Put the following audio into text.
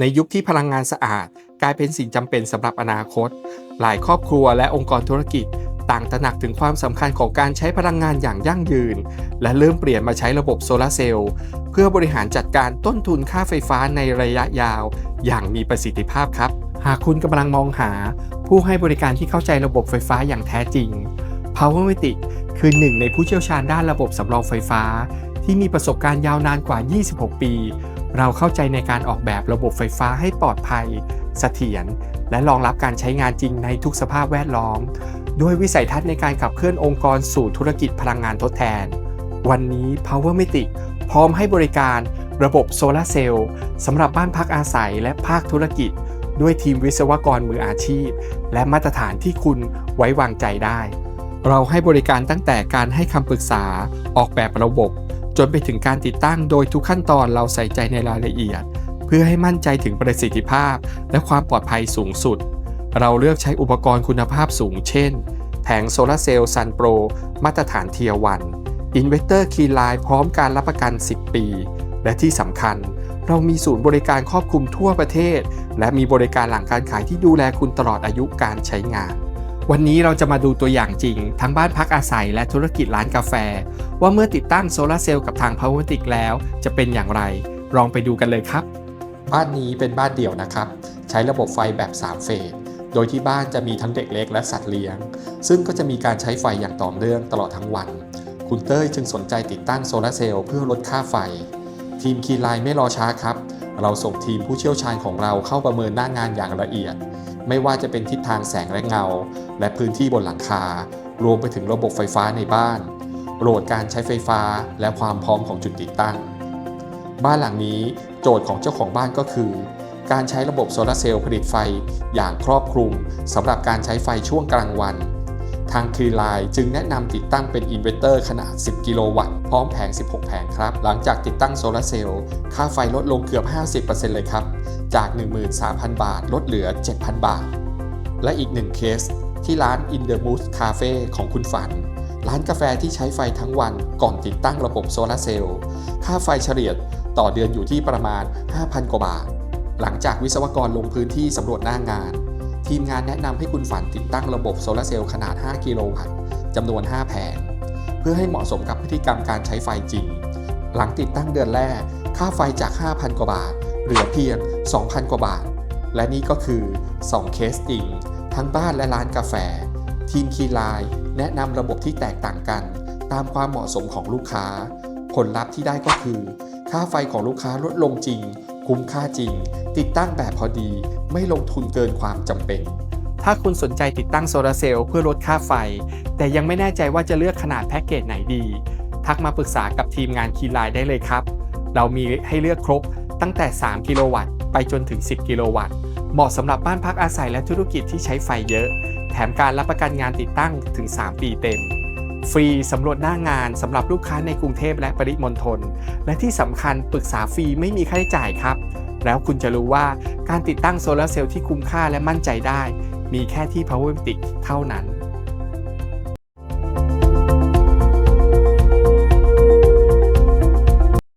ในยุคที่พลังงานสะอาด กลายเป็นสิ่งจำเป็นสำหรับอนาคต หลายครอบครัวและองค์กรธุรกิจ ต่างตระหนักถึงความสำคัญของการใช้พลังงานอย่างยั่งยืน และเริ่มเปลี่ยนมาใช้ระบบโซลาร์เซลล์เพื่อบริหารจัดการต้นทุนค่าไฟฟ้าในระยะยาว อย่างมีประสิทธิภาพครับ หากคุณกำลังมองหา ผู้ให้บริการที่เข้าใจระบบไฟฟ้าอย่างแท้จริง Powermatic คือหนึ่งในผู้เชี่ยวชาญด้านระบบสำรองไฟฟ้า ที่มีประสบการณ์ยาวนานกว่า 26 ปี เราเข้าใจในการออกแบบระบบไฟฟ้าให้ปลอดภัยเสถียรและรองรับการใช้งานจริงในทุกสภาพแวดล้อม ด้วยวิสัยทัศน์ในการขับเคลื่อนองค์กรสู่ธุรกิจพลังงานทดแทน วันนี้ Powermatic พร้อมให้บริการระบบโซลาร์เซลล์สำหรับบ้านพักอาศัยและภาคธุรกิจ ด้วยทีมวิศวกรมืออาชีพ และมาตรฐานที่คุณไว้วางใจได้ เราให้บริการตั้งแต่การให้คำปรึกษาออกแบบระบบ จนไปถึงการติดตั้งโดยทุกขั้นตอนเราใส่ใจในรายละเอียด เพื่อให้มั่นใจถึงประสิทธิภาพ และความปลอดภัยสูงสุด เราเลือกใช้อุปกรณ์คุณภาพสูงเช่น แผงโซลาร์เซลล์ซันโปรมาตรฐานเทียวันอินเวสเตอร์คีไลน์พร้อมการรับประกัน 10 ปี และที่สำคัญ เรามีศูนย์บริการครอบคลุมทั่วประเทศ และมีบริการหลังการขายที่ดูแลคุณตลอดอายุการใช้งาน วันนี้เราจะมาดูตัวอย่างจริง ทั้งบ้านพักอาศัยและธุรกิจร้านกาแฟ ว่าเมื่อติดตั้งโซลาร์เซลล์กับทาง p o w e r t i c แล้ว จะเป็นอย่างไร ลองไปดูกันเลยครับ บ้านนี้เป็นบ้านเดี่ยวนะครับ ใช้ระบบไฟแบบ 3 เฟสโดยที่บ้านจะมีทั้งเด็กเล็กและสัตว์เลี้ยง ซึ่งก็จะมีการใช้ไฟอย่างต่อเนื่องตลอดทั้งวัน คุณเต้ยจึงสนใจติดตั้งโซลาร์เซลล์เพื่อลดค่าไฟ ทีมคีไลไม่รอช้าครับ เราส่งทีมผู้เชี่ยวชาญของเราเข้าประเมินหน้างานอย่างละเอียด ไม่ว่าจะเป็นทิศทางแสงและเงา และพื้นที่บนหลังคา รวมไปถึงระบบไฟฟ้าในบ้าน โหลดการใช้ไฟฟ้าและความพร้อมของจุดติดตั้ง บ้านหลังนี้โจทย์ของเจ้าของบ้านก็คือ การใช้ระบบโซลาร์เซลล์ผลิตไฟอย่างครอบคลุมสำหรับการใช้ไฟช่วงกลางวัน ทางคีไลน์จึงแนะนำติดตั้งเป็นอินเวอร์เตอร์ขนาด 10 กิโลวัตต์ พร้อมแผง 16 แผงครับ หลังจากติดตั้งโซลาร์เซลล์ ค่าไฟลดลงเกือบ 50%เลยครับ จาก 13,000 บาท ลดเหลือ 7,000 บาท และอีกหนึ่งเคส ที่ร้าน In the Mood Cafe ของคุณฝัน ร้านกาแฟที่ใช้ไฟทั้งวันก่อนติดตั้งระบบโซลาร์เซลล์ ค่าไฟเฉลี่ยต่อเดือนอยู่ที่ประมาณ 5,000 กว่าบาท หลังจากวิศวกรลงพื้นที่สำรวจหน้างาน ทีมงานแนะนำให้คุณฝันติดตั้งระบบโซลาร์เซลล์ขนาด 5 กิโลวัตต์จำนวน 5 แผง เพื่อให้เหมาะสมกับพฤติกรรมการใช้ไฟจริง หลังติดตั้งเดือนแรก ค่าไฟจาก 5,000 กว่าบาท เหลือเพียง 2,000 กว่าบาท และนี่ก็คือ 2 เคสจริง ทั้งบ้านและร้านกาแฟ ทีมคีไลน์แนะนำระบบที่แตกต่างกัน ตามความเหมาะสมของลูกค้า ผลลัพธ์ที่ได้ก็คือ ค่าไฟของลูกค้าลดลงจริง คุ้มค่าจริง ติดตั้งแบบพอดี ไม่ลงทุนเกินความจำเป็น ถ้าคุณสนใจติดตั้งโซลาร์เซลล์เพื่อลดค่าไฟ แต่ยังไม่แน่ใจว่าจะเลือกขนาดแพ็กเกจไหนดี ทักมาปรึกษากับทีมงานคีไลน์ได้เลยครับ เรามีให้เลือกครบตั้งแต่ 3 กิโลวัตต์ไปจนถึง 10 กิโลวัตต์ เหมาะสำหรับบ้านพักอาศัยและธุรกิจที่ใช้ไฟเยอะ แถมการรับประกันงานติดตั้งถึง 3 ปีเต็ม ฟรีสำรวจหน้างานสำหรับลูกค้าในกรุงเทพและปริมณฑล และที่สำคัญปรึกษาฟรีไม่มีค่าใช้จ่ายครับ แล้วคุณจะรู้ว่าการติดตั้งโซลาร์เซลล์ที่คุ้มค่าและมั่นใจได้ มีแค่ที่ Power Matic เท่านั้น